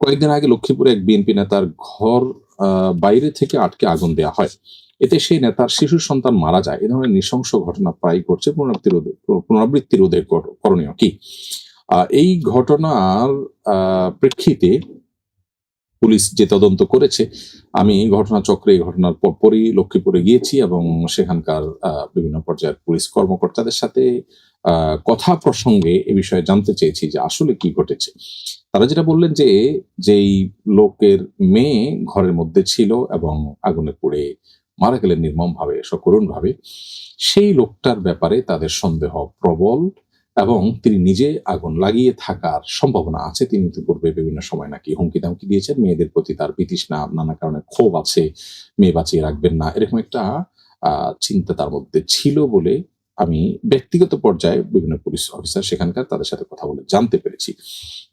কয়েকদিন আগে লক্ষ্মীপুরে এক বিএনপি নেতার ঘর বাইরে থেকে আটকে আগুন দেয়া হয়। এতে সেই নেতার শিশু সন্তান মারা যায়। এ ধরনের নৃশংস ঘটনা প্রায় ঘটছে। পুনরাবৃত্তি রোধে পুনরাবৃত্তি রোধে করণীয় কি? এই ঘটনার প্রেক্ষিতে পুলিশ যে তদন্ত করেছে, আমি ঘটনাচক্রে এই ঘটনার পরপরই লক্ষ্মীপুরে গিয়েছি এবং সেখানকার বিভিন্ন পর্যায়ের পুলিশ কর্মকর্তাদের সাথে কথা প্রসঙ্গে এ বিষয়ে জানতে চেয়েছি যে আসলে কি ঘটেছে। তারা যেটা বললেন যে, যেই লোকের মেয়ে ঘরের মধ্যে ছিল এবং আগুনে পুড়ে মারা গেলেন নির্মম ভাবে সকরুণ ভাবে সেই লোকটার ব্যাপারে তাদের সন্দেহ প্রবল এবং তিনি নিজে আগুন লাগিয়ে থাকার সম্ভাবনা আছে। তিনি তো পূর্বে বিভিন্ন সময় নাকি হুমকি দামকি দিয়েছেন। মেয়েদের প্রতি তার বিতৃষ্ণা, নানা কারণে ক্ষোভ আছে। মেয়ে বাঁচিয়ে রাখবেন না। এরকম একটা চিন্তা তার মধ্যে ছিল বলে আমি ব্যক্তিগত পর্যায়ে বিভিন্ন পুলিশ অফিসার সেখানকার তাদের সাথে কথা বলে জানতে পেরেছি।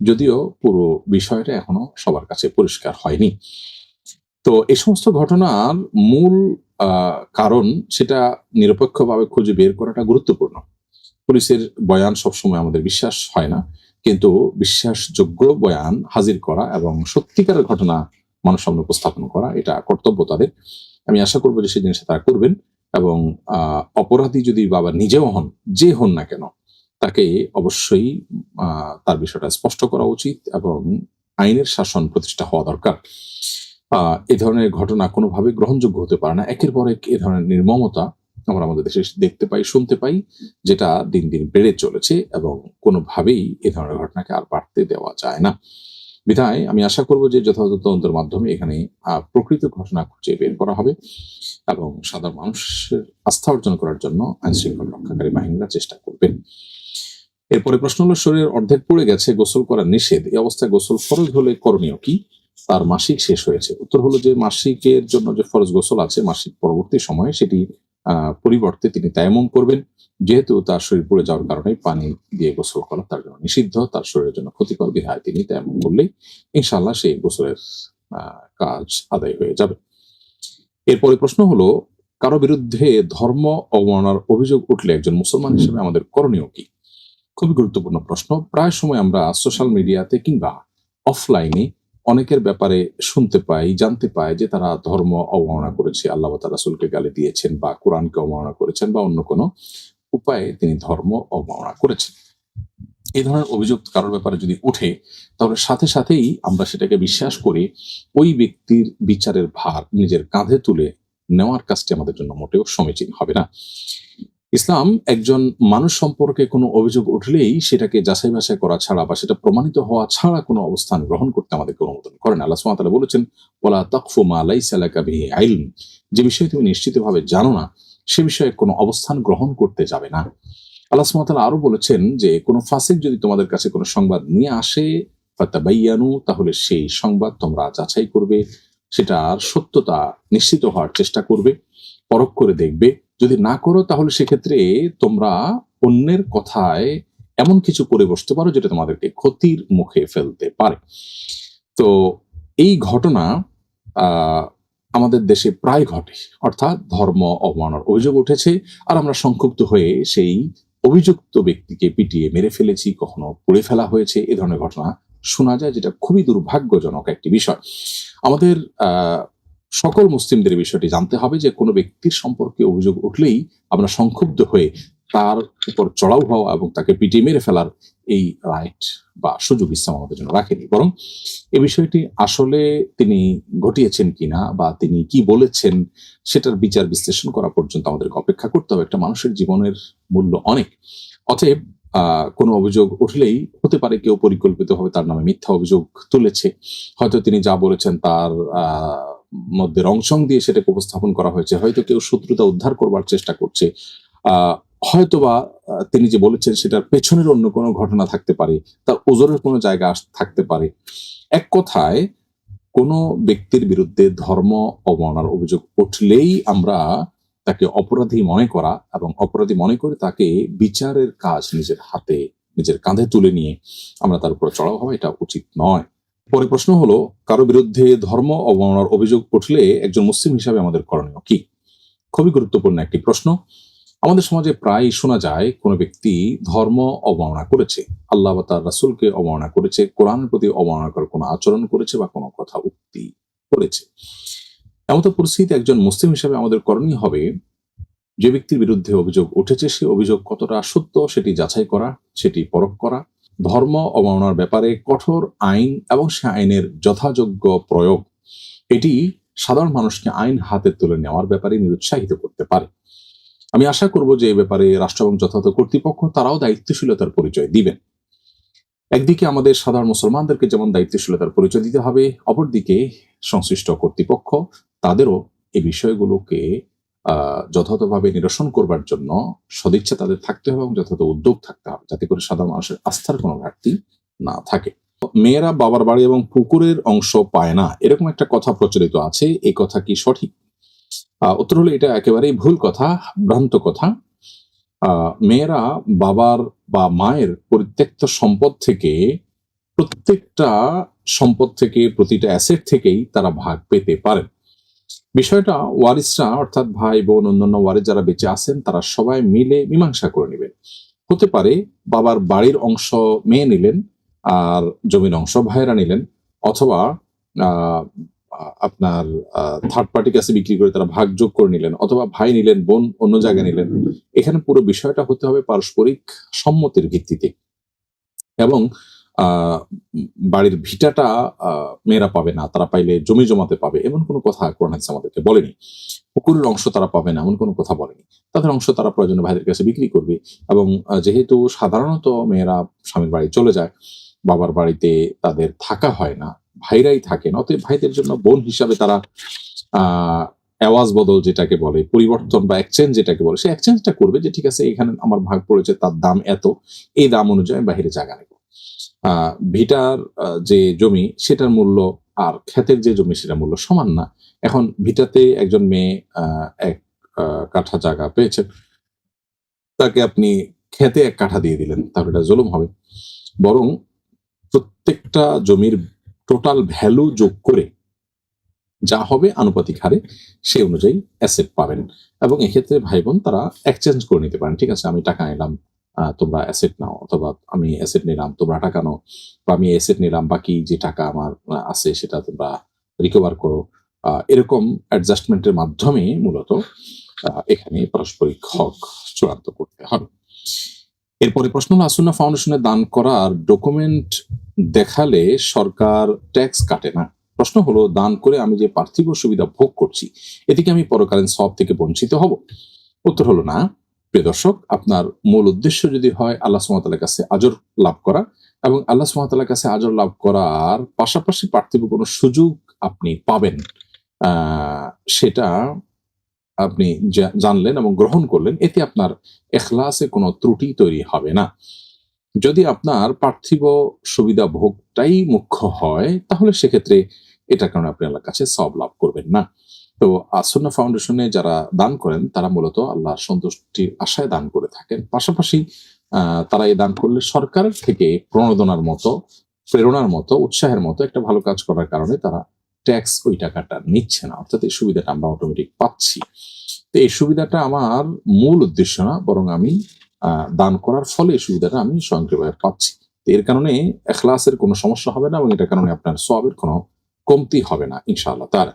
যদিও পুরো বিষয়টা এখনও সবার কাছে পরিষ্কার হয়নি। তো এই সমস্ত ঘটনার মূল কারণ সেটা নিরপেক্ষভাবে খুঁজে বের করাটা গুরুত্বপূর্ণ। পুলিশের বয়ান সবসময় আমাদের বিশ্বাস হয় না। কিন্তু বিশ্বাসযোগ্য বয়ান হাজির করা এবং সত্যিকারের ঘটনা মানুষ সামনে উপস্থাপন করা, এটা কর্তব্য তাদের। আমি আশা করব যে সেই জিনিসটা তারা করবেন এবং অপরাধী যদি বাবা নিজেও হন, যে হন না কেন, তাকে অবশ্যই তার বিষয়টা স্পষ্ট করা উচিত এবং আইনের শাসন প্রতিষ্ঠা হওয়া দরকার। এ ধরনের ঘটনা কোনোভাবে গ্রহণযোগ্য হতে পারে না। একের পর এক এ ধরনের নির্মমতা আমরা আমাদের দেশে দেখতে পাই, শুনতে পাই, যেটা দিন দিন বেড়ে চলেছে এবং কোনোভাবেই এ ধরনের ঘটনাকে আর বাড়তে দেওয়া যায় না। বিধায় আমি আশা করব যে যথাযথ তদন্তের মাধ্যমে এখানে প্রকৃত ঘটনা খুঁজে বের করা হবে এবং সাধারণ মানুষের আস্থা অর্জন করার জন্য আইন শৃঙ্খলা রক্ষাকারী বাহিনীরা চেষ্টা করবেন এরপরে প্রশ্ন হলো, শরীরের অর্ধেক পড়ে গেছে, গোসল করা নিষেধ, এই অবস্থায় গোসল ফরজ হলে করণীয় কি? তার মাসিক শেষ হয়েছে। উত্তর হলো যে মাসিকের জন্য যে ফরজ গোসল আছে, মাসিক পরবর্তী সময়ে সেটি পরিবর্তে তিনি তায়ামুম করবেন যেহেতু তার শরীর পড়ে যাওয়ার কারণে পানি দিয়ে গোসল করা তার জন্য নিষিদ্ধ তার শরীরের জন্য ক্ষতিকর বিধায় তিনি তায়ামুম করলেই ইনশাল্লাহ সেই গোসলের কাজ আদায় হয়ে যাবে। এরপরে প্রশ্ন হলো কারও বিরুদ্ধে ধর্ম অবমাননার অভিযোগ উঠলে একজন মুসলমান হিসেবে আমাদের করণীয় কি? খুবই গুরুত্বপূর্ণ প্রশ্ন। প্রায় সময় আমরা সোশ্যাল মিডিয়াতে কিংবা অফলাইনে অনেকের ব্যাপারে শুনতে পাই, জানতে পাই যে তারা ধর্ম অবমাননা করেছে, আল্লাহ বা রাসুলকে গালি দিয়েছেন বা কোরআনকে অবমাননা করেছেন বা অন্য কোনো উপায়ে তিনি ধর্ম অবমাননা করেছেন। এই ধরনের অভিযোগ কারোর ব্যাপারে যদি উঠে তাহলে সাথে সাথেই আমরা সেটাকে বিশ্বাস করে, ওই ব্যক্তির বিচারের ভার নিজের কাঁধে তুলে নেওয়ার কাজটি আমাদের জন্য মোটেও সমীচীন হবে না। ইসলাম একজন মানুষ সম্পর্কে কোনো অভিযোগ উঠলেই সেটাকে যাচাই বাছাই করা ছাড়া বা সেটা প্রমাণিত হওয়া ছাড়া কোনো অবস্থান গ্রহণ করতে আমাদেরকে অনুমোদন করেন আল্লাহ তাআলা বলেছেন, ওয়ালা তাকফু মা লাইসা লাকা বিহি ইলম। যে বিষয়ে তুমি নিশ্চিতভাবে জানো না, সে বিষয়ে কোনো অবস্থান গ্রহণ করতে যাবে না। আল্লাহ সুবহানাহু ওয়া তাআলা আরও বলেছেন যে, কোনো ফাসিক যদি তোমাদের কাছে কোনো সংবাদ নিয়ে আসে, ফাতাবাইয়ানু, তাহলে সেই সংবাদ তোমরা যাচাই করবে, সেটার সত্যতা নিশ্চিত হওয়ার চেষ্টা করবে, পরখ করে দেখবে। যদি না করো, তাহলে সেক্ষেত্রে তোমরা অন্যের কথায় এমন কিছু করে বসতে পারো যেটা তোমাদেরকে ক্ষতির মুখে ফেলতে পারে। তো এই ঘটনা আমাদের দেশে প্রায় ঘটে। অর্থাৎ ধর্ম অবমাননার অভিযোগ উঠেছে আর আমরা সংক্ষুব্ধ হয়ে সেই অভিযুক্ত ব্যক্তিকে পিটিয়ে মেরে ফেলেছি, কখনো পুড়ে ফেলা হয়েছে, এ ধরনের ঘটনা শোনা যায়, যেটা খুবই দুর্ভাগ্যজনক একটি বিষয়। আমাদের সকল মুসলিমদের বিষয়টি জানতে হবে যে কোনো ব্যক্তির সম্পর্কে অভিযোগ উঠলেই আমরা সংক্ষুব্ধ হয়ে তার উপর চড়াও হওয়া এবং তাকে পিটিয়ে মেরে ফেলার এই রাইট বা সুযোগ ইসলাম আমাদের জন্য রাখেনি। বরং এ বিষয়টি আসলে তিনি ঘটিয়েছেন কিনা বা তিনি কি বলেছেন সেটার বিচার বিশ্লেষণ করা পর্যন্ত আমাদেরকে অপেক্ষা করতে হবে। একটা মানুষের জীবনের মূল্য অনেক। অতএব কোনো অভিযোগ উঠলেই হতে পারে কেউ পরিকল্পিতভাবে তার নামে মিথ্যা অভিযোগ তুলেছে। হয়তো তিনি যা বলেছেন তার আহ মধ্যে রংসং দিয়ে সেটাকে উপস্থাপন করা হয়েছে। হয়তো কেউ শত্রুতা উদ্ধার করবার চেষ্টা করছে। হয়তোবা তিনি যে বলেছেন সেটার পেছনের অন্য কোনো ঘটনা থাকতে পারে তার ওজনের কোনো জায়গা থাকতে পারে। এক কথায়, কোনো ব্যক্তির বিরুদ্ধে ধর্ম অবমাননার অভিযোগ উঠলেই আমরা তাকে অপরাধী মনে করা এবং অপরাধী মনে করে তাকে বিচারের কাজ নিজের হাতে, নিজের কাঁধে তুলে নিয়ে আমরা তার উপর চড়াও হওয়া এটা উচিত নয়। পরে প্রশ্ন হলো, কারও বিরুদ্ধে ধর্ম অবমাননার অভিযোগ উঠলে একজন মুসলিম হিসাবে আমাদের করণীয় কি? খুবই গুরুত্বপূর্ণ একটি প্রশ্ন। আমাদের সমাজে প্রায় শোনা যায়, কোনো ব্যক্তি ধর্ম অবমাননা করেছে, আল্লাহ বা তার রাসুলকে অবমাননা করেছে, কোরআনের প্রতি অবমাননাকর কোনো আচরণ করেছে বা কোনো কথা উক্তি করেছে। এমত পরিস্থিতিতে একজন মুসলিম হিসেবে আমাদের করণীয় হবে, যে ব্যক্তির বিরুদ্ধে অভিযোগ উঠেছে সে অভিযোগ কতটা সত্য সেটি যাচাই করা, সেটি পরখ করা ধর্ম অবমাননার ব্যাপারে কঠোর আইন এবং সে আইনের যথাযোগ্য প্রয়োগ, এটি সাধারণ মানুষকে আইন হাতে তুলে নেওয়ার ব্যাপারে নিরুৎসাহিত করতে পারে। আমি আশা করব যে এ ব্যাপারে রাষ্ট্র এবং যথাযথ কর্তৃপক্ষ তারাও দায়িত্বশীলতার পরিচয় দিবেন। একদিকে আমাদের সাধারণ মুসলমানদেরকে যেমন দায়িত্বশীলতার পরিচয় দিতে হবে, অপরদিকে সংশ্লিষ্ট কর্তৃপক্ষ তাদেরও এই বিষয়গুলোকে যথাযথভাবে নিরসন করবার জন্য সদিচ্ছা তাদের থাকতে হবে এবং যথাযথ উদ্যোগ থাকতে হবে, যাতে করে সাধারণ মানুষের আস্থার কোনো ঘাটতি না থাকে। মেয়েরা বাবার বাড়ি এবং পুকুরের অংশ পায় না, এরকম একটা কথা প্রচলিত আছে, এই কথা কি সঠিক? উত্তর হলো এটা একেবারেই ভুল কথা, ভ্রান্ত কথা। মেয়েরা বাবার বা মায়ের পরিত্যক্ত সম্পদ থেকে প্রত্যেকটা সম্পদ থেকে, প্রতিটা অ্যাসেট থেকেই তারা ভাগ পেতে পারেন। বিষয়টা ওয়ারিসরা, অর্থাৎ ভাই, বোন, অন্যান্য ওয়ারিস যারা বেঁচে আছেন, তারা সবাই মিলে মীমাংসা করে নেবেন। হতে পারে বাবার বাড়ির অংশ মেয়ে নিলেন, আর জমির অংশ ভাইয়েরা নিলেন, অথবা আপনার থার্ড পার্টি কাছে বিক্রি করে তারা ভাগ যোগ করে নিলেন, অথবা ভাই নিলেন, বোন অন্য জায়গায় নিলেন। এখানে পুরো বিষয়টা হতে হবে পারস্পরিক সম্মতির ভিত্তিতে। এবং বাড়ির ভিটাটা মেয়েরা পাবে না। তারা পাইলে জমি জমাতে পাবে। এমন কোনো কথা কোরআন হাদিস আমাদেরকে বলেনি। পুকুরের অংশ তারা পাবে না, এমন কোনো কথা বলেনি। তাদের অংশ তারা প্রয়োজনে ভাইদের কাছে বিক্রি করবে এবং যেহেতু সাধারণত মেয়েরা স্বামীর বাড়ি চলে যায়, বাবার বাড়িতে তাদের থাকা হয় না, ভাইরাই থাকেন। অতএব ভাইদের জন্য বোন হিসাবে তারা, আহ, আওয়াজ বদল যেটাকে বলে, পরিবর্তন বা এক্সচেঞ্জ যেটাকে বলে সে এক্সচেঞ্জটা করবে যে, ঠিক আছে, এখানে আমার ভাগ পড়েছে, তার দাম এত, এই দাম অনুযায়ী বাহিরে জায়গা ভিটার যে জমি সেটার মূল্য আর ক্ষেতের যে জমি সেটার মূল্য সমান না। এখন ভিটাতে একজন মেয়ে এক কাঠা জায়গা পেয়েছেন তাকে আপনি খেতে এক কাঠা দিয়ে দিলেন তাহলে এটা জুলুম হবে। বরং প্রত্যেকটা জমির টোটাল ভ্যালু যোগ করে যা হবে আনুপাতিক হারে সেই অনুযায়ী অ্যাসেট পাবেন। এবং এক্ষেত্রে ভাই বোন তারা এক্সচেঞ্জ করে নিতে পারেন। ঠিক আছে আমি টাকা আহ, তোমরা অ্যাসেট নাও অথবা আমি অ্যাসেট নিলাম, তোমরা টাকা নাও বা আমি অ্যাসেট নিলাম, বাকি যে টাকা আমার আছে সেটা তোমরা রিকভার করো। এরকম অ্যাডজাস্টমেন্টের মাধ্যমে মূলত এখানে পারস্পরিক হক চূড়ান্ত করতে হবে। এরপরে প্রশ্ন হলো আসুন্না ফাউন্ডেশনে দান করার ডকুমেন্ট দেখালে সরকার ট্যাক্স কাটে না। প্রশ্ন হলো, দান করে আমি যে পার্থিব সুবিধা ভোগ করছি এদিকে আমি পরকালীন সব থেকে বঞ্চিত হব? উত্তর হলো না। প্রিয় দর্শক, আপনার মূল উদ্দেশ্য যদি হয় আল্লাহ সুমতালের কাছে আজর লাভ করা এবং আল্লাহ সুমতালের কাছে আজর লাভ করার পাশাপাশি পার্থিব কোনো সুযোগ আপনি পাবেন সেটা আপনি জানলেন এবং গ্রহণ করলেন, এতে আপনার এখলাসে কোনো ত্রুটি তৈরি হবে না। যদি আপনার পার্থিব সুবিধা ভোগটাই মুখ্য হয়, তাহলে সেক্ষেত্রে এটার কারণে আপনি আল্লাহর কাছে সব লাভ করবেন না। তো আসন্না ফাউন্ডেশনে যারা দান করেন, তারা মূলত আল্লাহর সন্তুষ্টির আশায় দান করে থাকেন। পাশাপাশি তারা এই দান করলে সরকারের থেকে প্রণোদনার মতো, প্রেরণার মতো, উৎসাহের মতো একটা ভালো কাজ করার কারণে তারা ট্যাক্স ওই টাকাটা নিচ্ছে না। অর্থাৎ এই সুবিধাটা আমরা অটোমেটিক পাচ্ছি। তো এই সুবিধাটা আমার মূল উদ্দেশ্য না, বরং আমি দান করার ফলে এই সুবিধাটা আমি স্বয়ংক্রিয়ভাবে পাচ্ছি। তো এর কারণে এখলাসের কোনো সমস্যা হবে না এবং এটার কারণে আপনার সবের কোনো কমতি হবে না, ইনশাআল্লাহ। তার